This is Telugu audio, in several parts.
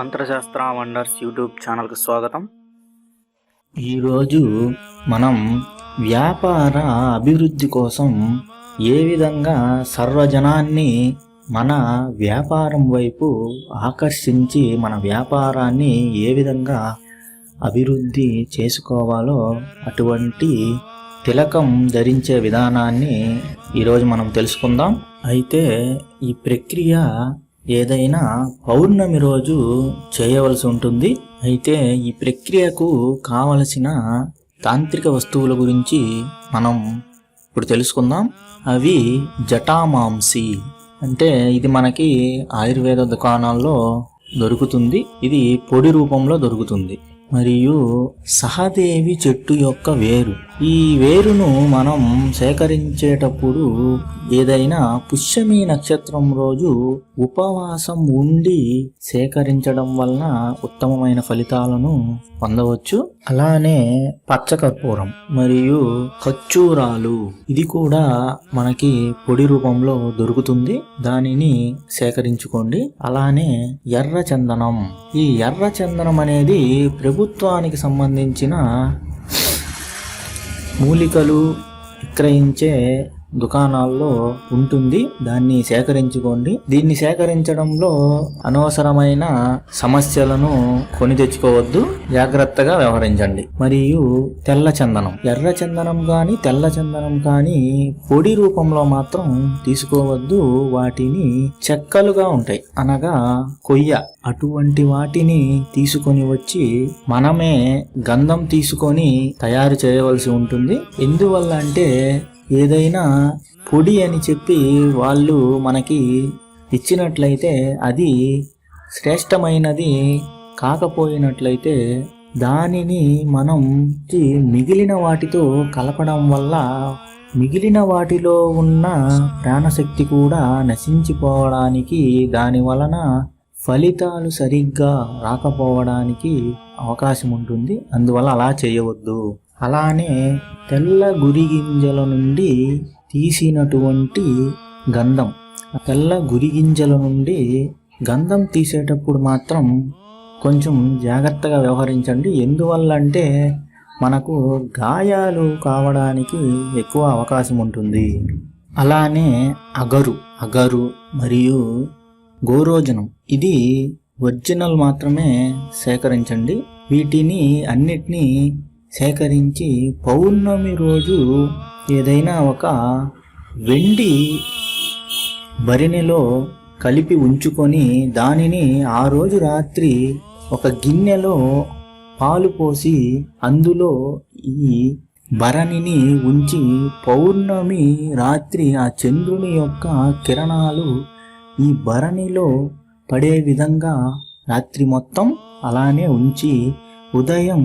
తంత్రశాస్త్ర వండర్స్ యూట్యూబ్ ఛానల్కి స్వాగతం. ఈరోజు మనం వ్యాపార అభివృద్ధి కోసం ఏ విధంగా సర్వజనాన్ని మన వ్యాపారం వైపు ఆకర్షించి మన వ్యాపారాన్ని ఏ విధంగా అభివృద్ధి చేసుకోవాలో అటువంటి తిలకం ధరించే విధానాన్ని ఈరోజు మనం తెలుసుకుందాం. అయితే ఈ ప్రక్రియ ఏదైనా పౌర్ణమి రోజు చేయవలసి ఉంటుంది. అయితే ఈ ప్రక్రియకు కావలసిన తాంత్రిక వస్తువుల గురించి మనం ఇప్పుడు తెలుసుకుందాం. అవి జటామాంసి. అంటే ఇది మనకి ఆయుర్వేద దుకాణాల్లో దొరుకుతుంది. ఇది పొడి రూపంలో దొరుకుతుంది. మరియు సహదేవి చెట్టు యొక్క వేరు. ఈ వేరును మనం సేకరించేటప్పుడు ఏదైనా పుష్యమి నక్షత్రం రోజు ఉపవాసం ఉండి సేకరించడం వలన ఉత్తమమైన ఫలితాలను పొందవచ్చు. అలానే పచ్చకర్పూరం మరియు ఖర్చూరాలు ఇది కూడా మనకి పొడి రూపంలో దొరుకుతుంది. దానిని సేకరించుకోండి. అలానే ఎర్ర చందనం ఈ ఎర్ర చందనం అనేది ప్రభుత్వానికి సంబంధించిన మూలికలు విక్రయించే దుకాణాల్లో ఉంటుంది. దాన్ని సేకరించుకోండి. దీన్ని సేకరించడంలో అనవసరమైన సమస్యలను కొని తెచ్చుకోవద్దు. జాగ్రత్తగా వ్యవహరించండి. మరియు తెల్ల చందనం. ఎర్ర చందనం కానీ తెల్ల చందనం కానీ పొడి రూపంలో మాత్రం తీసుకోవద్దు. వాటిని చెక్కలుగా ఉంటాయి. అనగా కొయ్య. అటువంటి వాటిని తీసుకొని వచ్చి మనమే గంధం తీసుకొని తయారు చేయవలసి ఉంటుంది. ఎందువల్ల అంటే ఏదైనా పొడి అని చెప్పి వాళ్ళు మనకి ఇచ్చినట్లయితే అది శ్రేష్టమైనది కాకపోయినట్లయితే దానిని మనం మిగిలిన వాటితో కలపడం వల్ల మిగిలిన వాటిలో ఉన్న ప్రాణశక్తి కూడా నశించిపోవడానికి దాని వలన ఫలితాలు సరిగ్గా రాకపోవడానికి అవకాశం ఉంటుంది అందువల్ల అలా చేయవద్దు. అలానే తెల్ల గురిగింజల నుండి తీసినటువంటి గంధం. తెల్ల గురిగింజల నుండి గంధం తీసేటప్పుడు మాత్రం కొంచెం జాగ్రత్తగా వ్యవహరించండి. ఎందువల్ల అంటే మనకు గాయాలు కావడానికి ఎక్కువ అవకాశం ఉంటుంది. అలానే అగరు అగరు మరియు గోరోజనం. ఇది ఒరిజినల్ మాత్రమే సేకరించండి. వీటిని అన్నిటినీ సేకరించి పౌర్ణమి రోజు ఏదైనా ఒక వెండి భరిణిలో కలిపి ఉంచుకొని దానిని ఆ రోజు రాత్రి ఒక గిన్నెలో పాలు పోసి అందులో ఈ భరణిని ఉంచి పౌర్ణమి రాత్రి ఆ చంద్రుని యొక్క కిరణాలు ఈ భరణిలో పడే విధంగా రాత్రి మొత్తం అలానే ఉంచి ఉదయం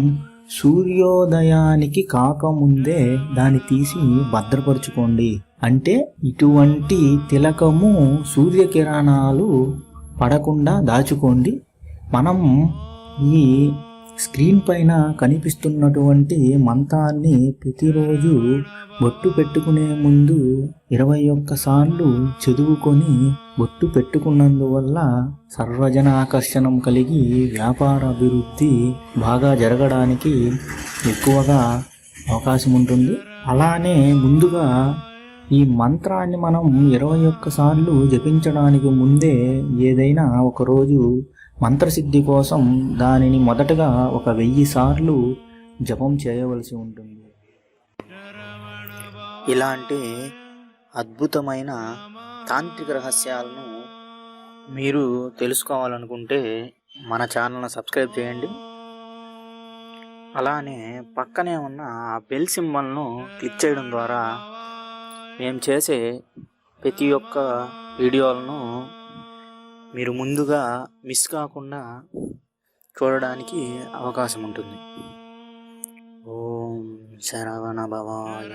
సూర్యోదయానికి కాకముందే దాన్ని తీసి భద్రపరుచుకోండి. అంటే ఇటువంటి తిలకము సూర్యకిరణాలు పడకుండా దాచుకోండి. మనం ఈ స్క్రీన్ పైన కనిపిస్తున్నటువంటి మంత్రాన్ని ప్రతిరోజు బొట్టు పెట్టుకునే ముందు ఇరవై ఒక్కసార్లు చదువుకొని బొట్టు పెట్టుకున్నందువల్ల సర్వజన ఆకర్షణం కలిగి వ్యాపార అభివృద్ధి బాగా జరగడానికి ఎక్కువగా అవకాశం ఉంటుంది. అలానే ముందుగా ఈ మంత్రాన్ని మనం ఇరవై ఒక్కసార్లు జపించడానికి ముందే ఏదైనా ఒకరోజు మంత్రసిద్ధి కోసం దానిని మొదటగా ఒక వెయ్యి సార్లు జపం చేయవలసి ఉంటుంది. ఇలాంటి అద్భుతమైన తాంత్రిక రహస్యాలను మీరు తెలుసుకోవాలనుకుంటే మన ఛానల్ని సబ్స్క్రైబ్ చేయండి. అలానే పక్కనే ఉన్న ఆ బెల్ సింబల్ను క్లిక్ చేయడం ద్వారా మేము చేసే ప్రతి ఒక్క వీడియోలను మీరు ముందుగా మిస్ కాకుండా చూడడానికి అవకాశం ఉంటుంది. ఓం శరవణ భవాయ